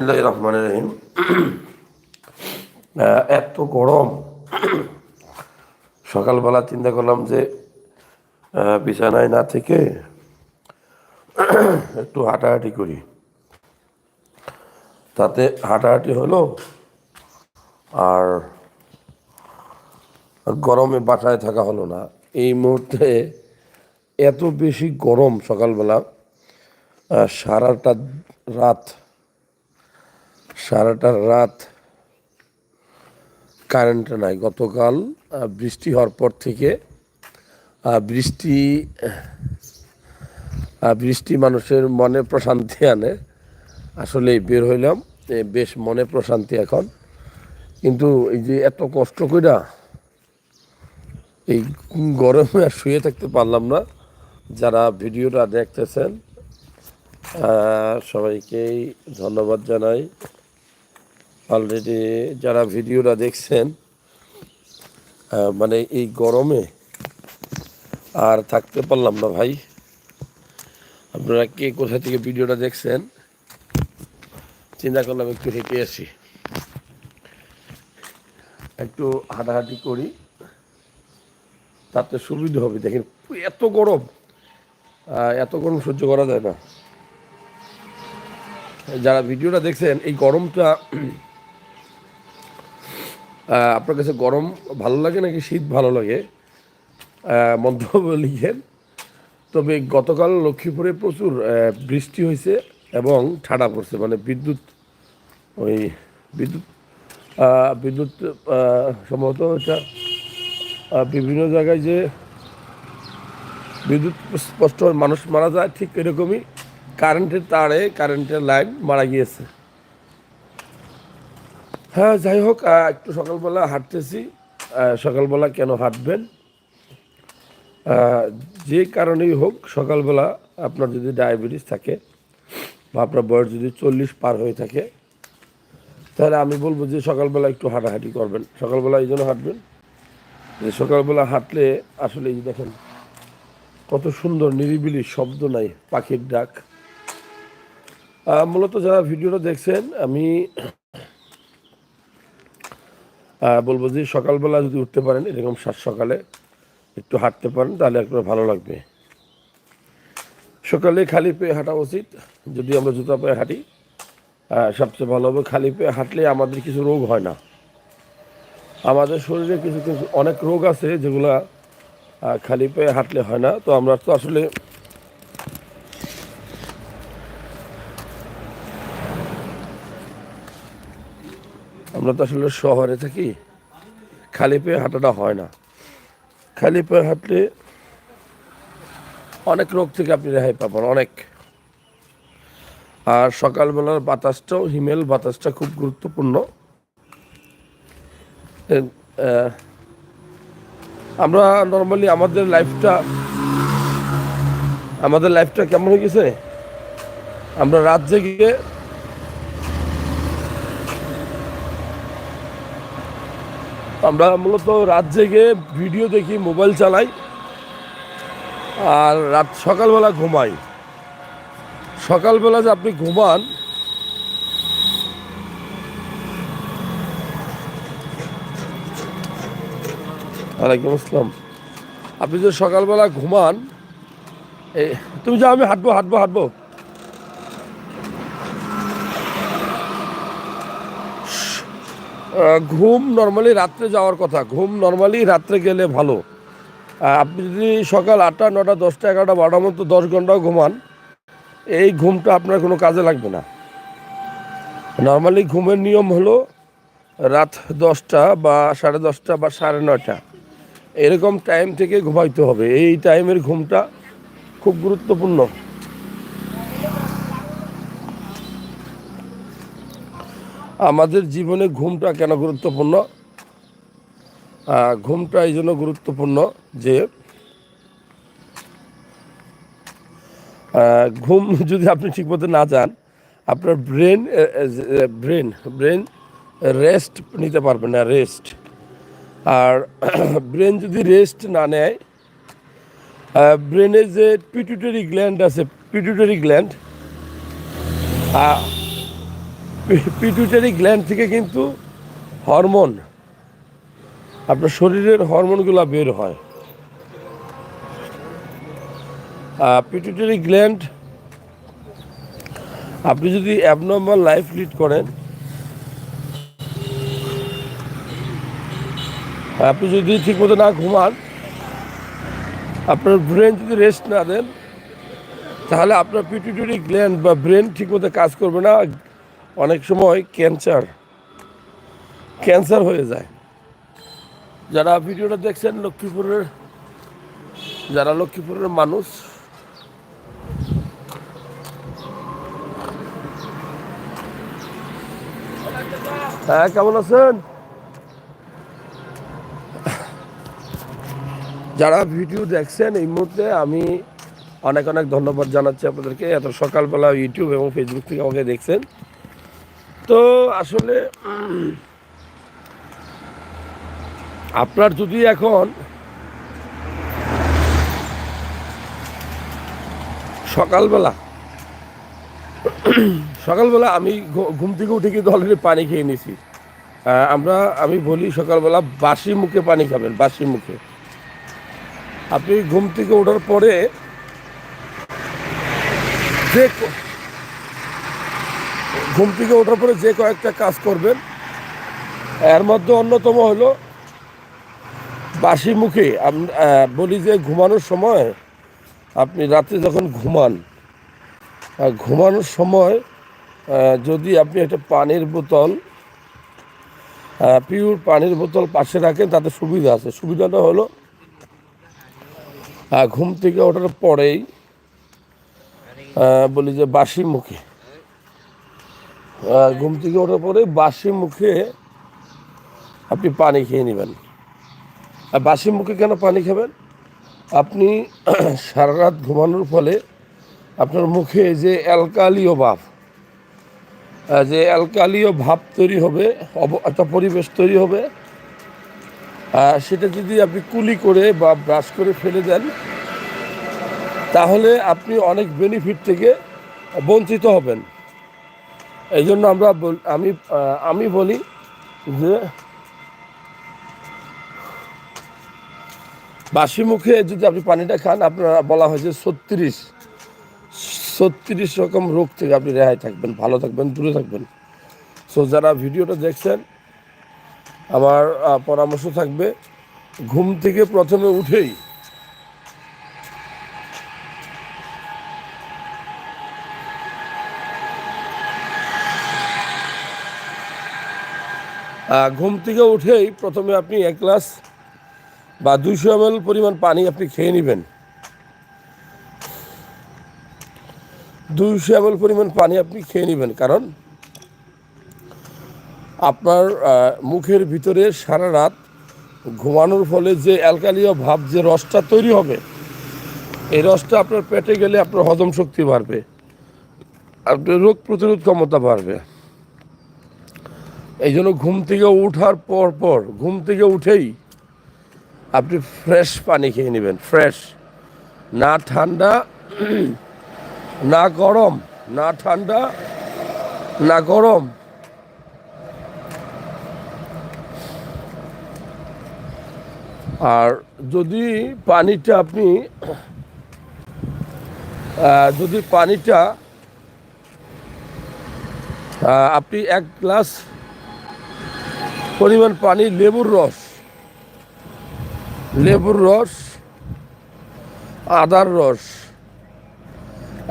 রহমান রহিম। এত গরম। সকালবেলা চিন্তা করলাম যে বিছানায় না থেকে একটু হাঁটাহাঁটি করি। তাতে হাঁটাহাঁটি হলো, আর গরমে বাসায় থাকা হলো না। এই মুহূর্তে এত বেশি গরম সকালবেলা সারাটা রাত সারাটা রাত কারেন্ট নাই। গতকাল বৃষ্টি হওয়ার পর থেকে বৃষ্টি বৃষ্টি মানুষের মনে প্রশান্তি আনে। আসলে বের হইলাম বেশ মনে প্রশান্তি এখন। কিন্তু এই যে এত কষ্ট কইরা এই গরমে আর শুয়ে থাকতে পারলাম না। যারা ভিডিওটা দেখতেছেন সবাইকেই ধন্যবাদ জানাই। অলরেডি যারা ভিডিওটা দেখছেন মানে এই গরমে আর থাকতে পারলাম না ভাই। আপনারা কে কোথা থেকে ভিডিওটা দেখছেন, চিন্তা করলাম একটু হেঁটে আসি। একটু হাঁটাহাঁটি করি, তাতে সুবিধা হবে। দেখেন, এত গরম এত গরম সহ্য করা যায় না। যারা ভিডিওটা দেখছেন, এই গরমটা আপনার কাছে গরম ভালো লাগে নাকি শীত ভালো লাগে? মন্তব্য লিখেন। তবে গতকাল লক্ষ্মীপুরে প্রচুর বৃষ্টি হয়েছে এবং ঠাডা পড়ছে মানে বিদ্যুৎ, ওই বিদ্যুৎ বিদ্যুৎ সম্ভবত এটা বিভিন্ন জায়গায় যে বিদ্যুৎ স্পষ্ট মানুষ মারা যায়, ঠিক এরকমই কারেন্টের তারে, কারেন্টের লাইন মারা গিয়েছে। হ্যাঁ যাই হোক একটু সকালবেলা হাঁটতেছি। সকালবেলা কেন হাঁটবেন? যে কারণেই হোক, সকালবেলা আপনার যদি ডায়াবেটিস থাকে বা আপনার বয়স যদি চল্লিশ পার হয়ে থাকে, তাহলে আমি বলব যে সকালবেলা একটু হাঁটাহাঁটি করবেন। সকালবেলা এই জন্য হাঁটবেন। যে সকালবেলা হাঁটলে আসলে এই দেখেন, কত সুন্দর নিরিবিলি শব্দ নাই, পাখির ডাক। মূলত যারা ভিডিওটা দেখছেন, আমি বলব যে সকালবেলা যদি উঠতে পারেন, এরকম সাত সকালে একটু হাঁটতে পারেন, তাহলে একটু ভালো লাগবে। সকালে খালি পেয়ে হাঁটা উচিত, যদি আমরা জুতা পায়ে হাঁটি। সবচেয়ে ভালো হবে খালি পেয়ে হাঁটলে আমাদের কিছু রোগ হয় না। আমাদের শরীরে কিছু কিছু অনেক রোগ আছে যেগুলা খালি পায়ে হাঁটলে হয় না। তো আমরা তো আসলে আমরা তো আসলে শহরে থাকি, খালি পেয়ে হাঁটাটা হয় না। খালি পায়ে হাঁটলে অনেক রোগ থেকে আপনি রেহাই পাবেন, অনেক। আর সকালবেলার বাতাসটাও, হিমেল বাতাসটা খুব গুরুত্বপূর্ণ। আমরা নর্মালি আমাদের লাইফটা আমাদের লাইফটা কেমন হয়ে গেছে? আমরা রাত জেগে আমরা মূলত রাত জেগে ভিডিও দেখি, মোবাইল চালাই আর রাত সকালবেলা ঘুমাই। সকালবেলা যে আপনি ঘুমান, ওয়ালাইকুম আসসালাম। আপনি যে সকালবেলা ঘুমান এই তুমি যাও আমি হাঁটবো হাঁটবো হাঁটবো। ঘুম নর্মালি রাত্রে যাওয়ার কথা। ঘুম নর্মালি রাত্রে গেলে ভালো। আপনি যদি সকাল আটটা, নটা, দশটা, এগারোটা বারোটার মতো দশ ঘন্টাও ঘুমান, এই ঘুমটা আপনার কোনো কাজে লাগবে না। নর্মালি ঘুমের নিয়ম হলো রাত দশটা বা সাড়ে দশটা বা সাড়ে নয়টা। এরকম টাইম থেকে ঘুমাইতে হবে। এই টাইমের ঘুমটা খুব গুরুত্বপূর্ণ। আমাদের জীবনে ঘুমটা কেন গুরুত্বপূর্ণ? ঘুমটা এই জন্য গুরুত্বপূর্ণ যে ঘুম যদি আপনি ঠিকমতো না যান আপনার ব্রেন ব্রেন ব্রেন রেস্ট নিতে পারবে না, রেস্ট। আর ব্রেন যদি রেস্ট না নেয় ব্রেনের যে পিটুটারি গ্ল্যান্ড আছে, পিটুটারি গ্ল্যান্ড পিটুইটারি গ্ল্যান্ড থেকে কিন্তু হরমোন আপনার শরীরের হরমোনগুলো বের হয় পিটুইটারি গ্ল্যান্ড আপনি যদি অ্যাবনর্মাল লাইফ লিড করেন আপনি যদি ঠিকমতো না ঘুমান আপনার ব্রেন যদি রেস্ট না দেন তাহলে আপনার পিটুইটারি গ্ল্যান্ড বা ব্রেন ঠিকমতো কাজ করবে না অনেক সময় ক্যান্সার ক্যান্সার হয়ে যায়। যারা ভিডিওটা দেখছেন লক্ষ্মীপুরের, যারা লক্ষ্মীপুরের মানুষ হ্যাঁ কেমন আছেন? যারা ভিডিও দেখছেন এই মুহূর্তে, আমি অনেক অনেক ধন্যবাদ জানাচ্ছি আপনাদেরকে। এত সকালবেলা ইউটিউব এবং ফেসবুক থেকে আমাকে দেখছেন। তো আসলে আপনার যদি এখন সকালবেলা সকালবেলা আমি ঘুম থেকে উঠে কিন্তু অলরেডি পানি খেয়ে আহ, আমরা আমি বলি সকালবেলা বাসি মুখে পানি খাবেন বাসি মুখে। আপনি ঘুম থেকে ওঠার পরে যে ঘুম থেকে ওঠার পরে যে কয়েকটা কাজ করবেন, এর মধ্যে অন্যতম হলো বাসি মুখে বলি যে ঘুমানোর সময় আপনি রাতে যখন ঘুমান ঘুমানোর সময় যদি আপনি একটা পানির বোতল পিওর পানির বোতল পাশে রাখেন, তাতে সুবিধা আছে। সুবিধাটা হলো ঘুম থেকে ওঠার পরেই বলি যে বাসি মুখে ঘুম থেকে ওঠার পরে বাসি মুখে আপনি পানি খেয়ে নেবেন। আর বাসি মুখে কেন পানি খাবেন? আপনি সারা রাত ঘুমানোর ফলে আপনার মুখে যে অ্যালকালীয় ভাব যে অ্যালকালীয় ভাব তৈরি হবে একটা পরিবেশ তৈরি হবে সেটা যদি আপনি কুলি করে বা ব্রাশ করে ফেলে দেন, তাহলে আপনি অনেক বেনিফিট থেকে বঞ্চিত হবেন। এই জন্য আমরা আমি আমি বলি যে বাসি মুখে যদি আপনি পানিটা খান, আপনার বলা হয়েছে ছত্রিশ ছত্রিশ রকম রোগ থেকে আপনি রেহাই থাকবেন, ভালো থাকবেন, দূরে থাকবেন। সো যারা ভিডিওটা দেখছেন, আমার পরামর্শ থাকবে, ঘুম থেকে প্রথমে উঠেই ঘুম থেকে উঠেই প্রথমে আপনি এক গ্লাস বা দুইশো এম পরিমাণ পানি আপনি খেয়ে নেবেন। দুইশো এম পরিমাণ পানি আপনি খেয়ে নেবেন কারণ আপনার মুখের ভিতরে সারা রাত ঘুমানোর ফলে যে অ্যালকালীয় ভাব, যে রসটা তৈরি হবে, এই রসটা আপনার পেটে গেলে আপনার হজম শক্তি বাড়বে, আপনার রোগ প্রতিরোধ ক্ষমতা বাড়বে। এই জন্য ঘুম থেকে ওঠার পর পর, ঘুম থেকে উঠেই আপনি ফ্রেশ পানি খেয়ে নেবেন ফ্রেশ না ঠান্ডা, না গরম, না ঠান্ডা, না গরম। আর যদি পানিটা আপনি যদি পানিটা আপনি এক গ্লাস পরিমাণ পানি, লেবুর রস। লেবুর রস, আদার রস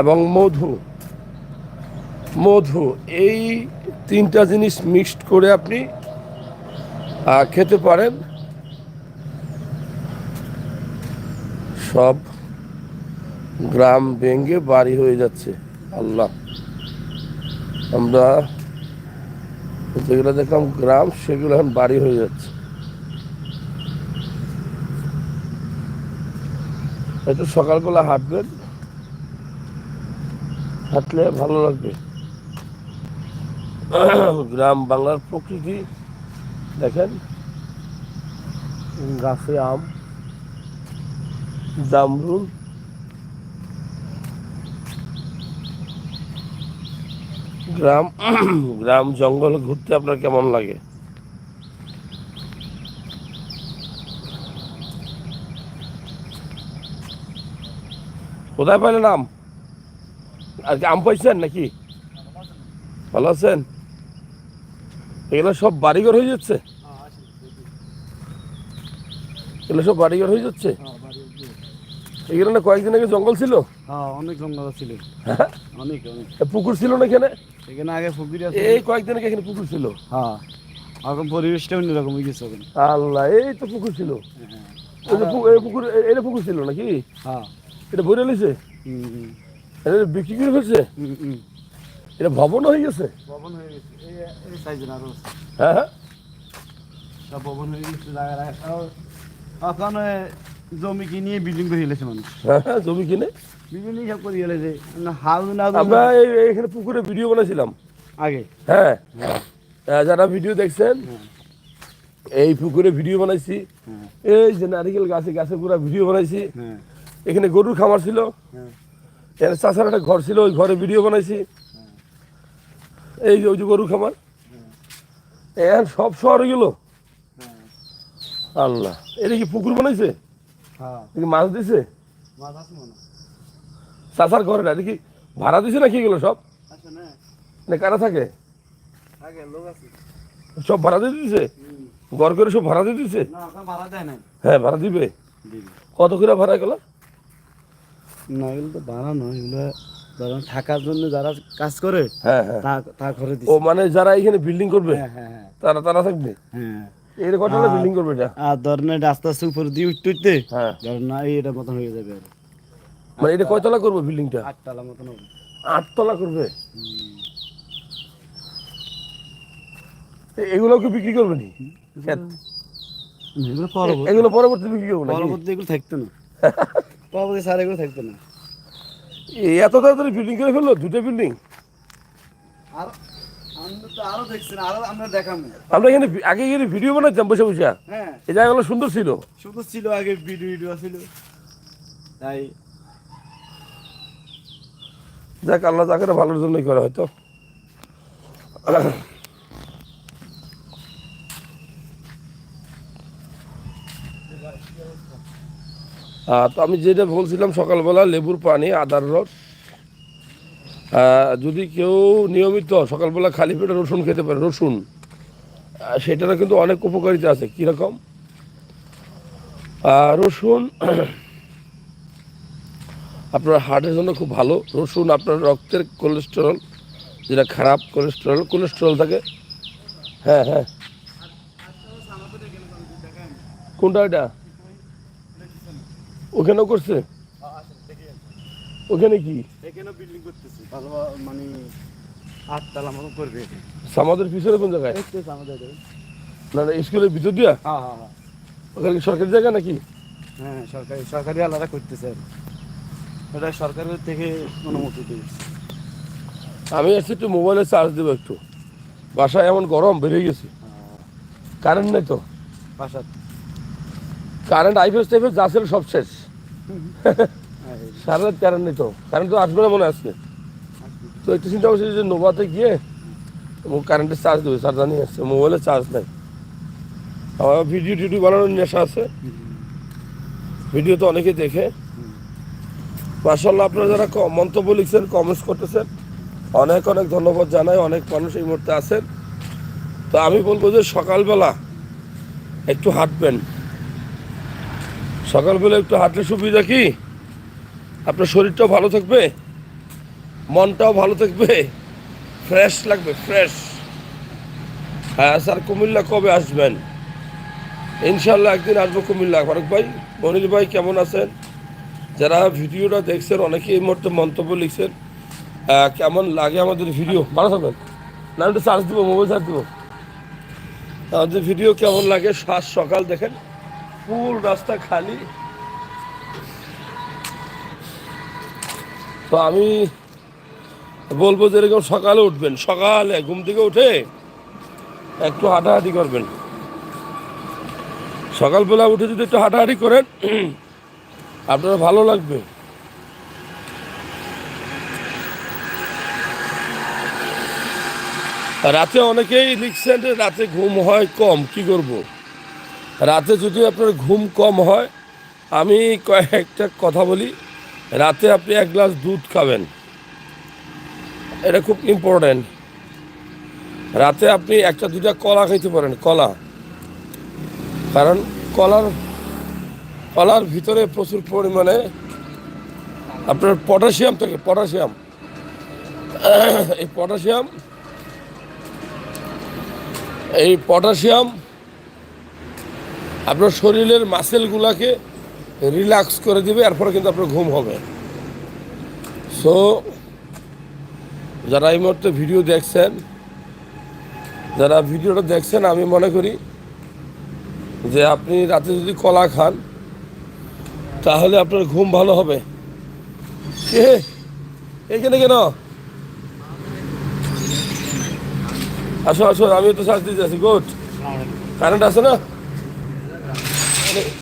এবং মধু। মধু, এই তিনটা জিনিস মিক্সড করে আপনি খেতে পারেন। সব গ্রাম ভেঙে বাড়ি হয়ে যাচ্ছে। আল্লাহ, আমরা যেগুলো দেখলাম গ্রাম, সেগুলো এখন বাড়ি হয়ে যাচ্ছে। একটু সকালবেলা হাঁটবেন, হাঁটলে ভালো লাগবে। গ্রাম বাংলার প্রকৃতি, দেখেন, গাছে আম, জামরুল গ্রাম গ্রাম জঙ্গল ঘুরতে আপনার কেমন লাগে? কোথায় পাইলেন আম? আর কি আম পাইছেন নাকি? ভালো আছেন? এগুলো সব বাড়িঘর হয়ে যাচ্ছে? এগুলো সব বাড়িঘর হয়ে যাচ্ছে? এগুলো না কয়েকদিন আগে জঙ্গল ছিল? হ্যাঁ অনেক জঙ্গল ছিল। হ্যাঁ? অনেক অনেক। পুকুর ছিল না এখানে? এখানে আগে পুকুর আছে। এই কয়েকদিন আগে এখানে পুকুর ছিল। হ্যাঁ এখন পরিবেশটা অন্যরকম হয়ে গেছে আল্লাহ এই তো পুকুর ছিল। পুকুর এটা পুকুর ছিল নাকি? হ্যাঁ। এটা ভরে লিছে এটা বিক্রি করে ফেলছে। এটা ভবন হয়ে গেছে? ভবন হয়ে গেছে। এই সাইজের আরও হ্যাঁ হ্যাঁ। সব ভবন হয়ে গেছে জায়গা সব এখন জমি কিনিয়ে বিল্ডিং করে ফেলেছে মানুষ। হ্যাঁ হ্যাঁ জমি কিনে? বিল্ডিং সব করে ফেলেছে হাউস না আমরা এই- এই এখানে পুকুরে ভিডিও বানাইছিলাম। আগে। হ্যাঁ। যারা ভিডিও দেখছেন। এই পুকুরে ভিডিও বানাইছি। হ্যাঁ। এই যে নারিকেল গাছে গাছে পুরা ভিডিও বানাইছি। হ্যাঁ। এখানে গরুর খামার ছিল। হ্যাঁ। এখানে চাষার একটা ঘর ছিল ওই ঘরে ভিডিও বানাইছি। এই যে ওই যে গরুর খামার। এখন সব শহরে গেল। আল্লাহ। এটা কি পুকুর বানাইছে? মাছ দিছে? মাছ আছে চাষার ঘরে না দেখি ভাড়া দিছে নাকি এগুলো সব না? না কারা থাকে? সব ভাড়া দিয়ে দিছে? ঘর করে সব ভাড়া দিয়ে দিছে? না হ্যাঁ ভাড়া দিবে? কত করে ভাড়া গেল না এগুলো তো ভাড়া নয় এগুলো থাকার জন্য যারা কাজ করে হ্যাঁ হ্যাঁ। তা করে ও মানে যারা এখানে বিল্ডিং করবে হ্যাঁ হ্যাঁ হ্যাঁ। তারা তারা থাকবে? হ্যাঁ। এই কটা বিল্ডিং করবে এটা? আর ধরেন আস্তে উপরে দিয়ে উঠতে উঠতে হ্যাঁ। ধরেন না এটা মতন হয়ে যাবে আর মানে এটা কয়তলা করবে বিল্ডিংটা আটতলা মতন হবে। আটতলা করবে? এগুলো কি বিক্রি করবে নি এগুলো পরবর্তী বিক্রি করবে পরবর্তী এগুলো থাকতো না। পরবর্তী স্যার এগুলো থাকতো না। এত তাড়াতাড়ি বিল্ডিং করে ফেলল? দুটো বিল্ডিং আর আমরা তো আরও দেখছি না আরও আমরা এখানে আগে এখানে ভিডিও বানাচ্ছিলাম বসে বসে। হ্ঁ এই জায়গাগুলো সুন্দর ছিল। শুধু ছিল আগে ভিডিও ভিডিও ছিল। তাই যাক, আল্লাহ তাকে ভালোর জন্যই করা হয়তো। তো আমি যেটা বলছিলাম সকালবেলা, লেবুর পানি, আদার রস। যদি কেউ নিয়মিত সকালবেলা খালি পেটে রসুন খেতে পারে, রসুন সেটারও কিন্তু অনেক উপকারিতা আছে। কীরকম? রসুন আপনার হার্টের জন্য খুব ভালো। রসুন আপনার রক্তের কোলেস্টেরল যেটা খারাপ কোলেস্টেরল কোলেস্টেরল থাকে। হ্যাঁ হ্যাঁ। কোনটা এটা? ওখানেও করছে? ওখানে কি? মানে আমাদের পিছনে কোন জায়গায়? না না স্কুলের ভিতর দিয়া? হ্যাঁ হ্যাঁ হ্যাঁ। ওখানে কি সরকারি জায়গা নাকি? হ্যাঁ সরকারি সরকারি আলাদা করতেছে। এটা সরকারের থেকে অনুমতি দিয়েছে আমি এসে একটু মোবাইলে চার্জ দেবো একটু। বাসায় এমন গরম বেরিয়ে গেছে। কারেন্ট নেই তো। বাসার কারেন্ট আইফেস টাইফেস যা ছিল সব শেষ। সারা রাত কারেন্ট নেই তো। কারেন্ট তো আসবে না মনে আসছে তো একটু চিন্তা করছি যে নোভাতে গিয়ে কারেন্টের চার্জ দেবে। চার্জার নিয়ে আসছে। মোবাইলে চার্জ নেই। আমার ভিডিও টিডিও বানানোর নেশা আছে। ভিডিও তো অনেকে দেখে। মার্শাল্লাহ আপনারা যারা মন্তব্য লিখছেন কমেন্টস করতেছেন, অনেক অনেক ধন্যবাদ জানাই, অনেক মানুষ এই মুহূর্তে আছেন। তো আমি বলব যে সকালবেলা একটু হাঁটবেন। সকালবেলা একটু হাঁটলে সুবিধা কি? আপনার শরীরটাও ভালো থাকবে, মনটাও ভালো থাকবে ফ্রেশ লাগবে ফ্রেশ হ্যাঁ স্যার, কুমিল্লা কবে আসবেন? ইনশাল্লাহ একদিন আসব কুমিল্লা। ফারুক ভাই, মনির ভাই কেমন আছেন? যারা ভিডিওটা দেখছেন অনেকে এই মুহূর্তে মন্তব্য লিখছেন কেমন লাগে আমাদের ভিডিও? ভালো থাকবেন। না একটু চার্জ দেবো মোবাইল চার্জ দিব। আমাদের ভিডিও কেমন লাগে? সাত সকাল দেখেন, ফুল রাস্তা খালি। তো আমি বলব যে এরকম সকালে উঠবেন। সকালে ঘুম থেকে উঠে একটু হাঁটাহাঁটি করবেন। সকালবেলা উঠে যদি একটু হাঁটাহাঁটি করেন আপনার ভালো লাগবে। রাতে অনেকেই লিখছেন যে রাতে ঘুম হয় কম, কি করব। রাতে যদি আপনার ঘুম কম হয়, আমি কয়েকটা কথা বলি। রাতে আপনি এক গ্লাস দুধ খাবেন। এটা খুব ইম্পর্ট্যান্ট রাতে আপনি একটা দুটা কলা খেতে পারেন, কলা। কারণ কলার কলার ভিতরে প্রচুর পরিমাণে আপনার পটাশিয়াম থাকে, পটাশিয়াম। এই পটাশিয়াম এই পটাশিয়াম আপনার শরীরের মাসেলগুলাকে রিল্যাক্স করে দিবে এরপরে কিন্তু আপনার ঘুম হবে। সো যারা এই মুহূর্তে ভিডিও দেখছেন, যারা ভিডিওটা দেখছেন, আমি মনে করি যে আপনি রাতে যদি কলা খান তাহলে আপনার ঘুম ভালো হবে। কে? এখানে কেন? আসো আসো আমিও তো চার্জ দিতে আছি গুড। কারেন্ট আছে না?